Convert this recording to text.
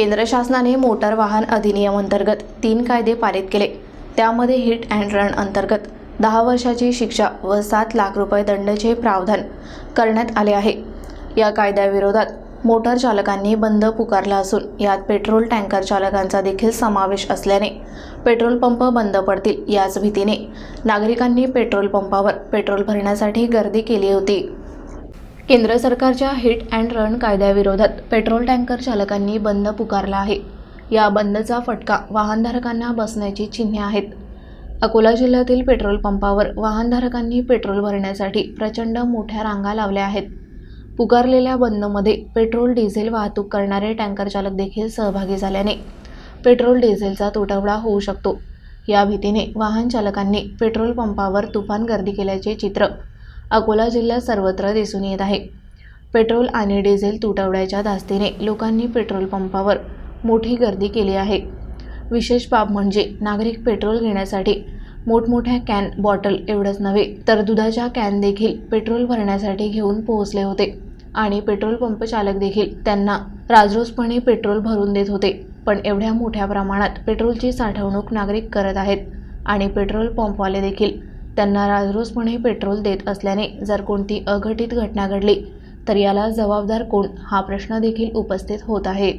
केंद्र शासनाने मोटार वाहन अधिनियम अंतर्गत तीन कायदे पारित केले. त्यामध्ये हिट अँड रन अंतर्गत दहा वर्षाची शिक्षा व सात लाख रुपये दंडाचे प्रावधान करण्यात आले आहे. या कायद्याविरोधात मोटार चालकांनी बंद पुकारला असून यात पेट्रोल टँकर चालकांचा देखील समावेश असल्याने पेट्रोल पंप बंद पडतील याच भीतीने नागरिकांनी पेट्रोल पंपावर पेट्रोल भरण्यासाठी गर्दी केली होती. केंद्र सरकारच्या हिट अँड रन कायद्याविरोधात पेट्रोल टँकर चालकांनी बंद पुकारला आहे. या बंदचा फटका वाहनधारकांना बसण्याची चिन्हे आहेत. अकोला जिल्ह्यातील पेट्रोल पंपावर वाहनधारकांनी पेट्रोल भरण्यासाठी प्रचंड मोठ्या रांगा लावल्या आहेत. पुकारलेल्या बंदमध्ये पेट्रोल डिझेल वाहतूक करणारे टँकर चालक देखील सहभागी झाल्याने पेट्रोल डिझेलचा तुटवडा होऊ शकतो. या भीतीने वाहन चालकांनी पेट्रोल पंपावर तुफान गर्दी केल्याचे चित्र अकोला जिल्ह्यात सर्वत्र दिसून येत आहे. पेट्रोल आणि डिझेल तुटवड्याच्या धास्तीने लोकांनी पेट्रोल पंपावर मोठी गर्दी केली आहे. विशेष बाब म्हणजे नागरिक पेट्रोल घेण्यासाठी मोठमोठ्या कॅन बॉटल एवढंच नव्हे तर दुधाच्या कॅन देखील पेट्रोल भरण्यासाठी घेऊन पोहोचले होते आणि पेट्रोल पंप चालक देखील त्यांना राजरोसपणे पेट्रोल भरून देत होते. पण एवढ्या मोठ्या प्रमाणात पेट्रोलची साठवणूक नागरिक करत आहेत आणि पेट्रोल पंपवाले देखील त्यांना राजरोसपणे पेट्रोल देत असल्याने जर कोणती अघटित घटना घडली तर याला जबाबदार कोण? हा प्रश्न देखील उपस्थित होत आहे.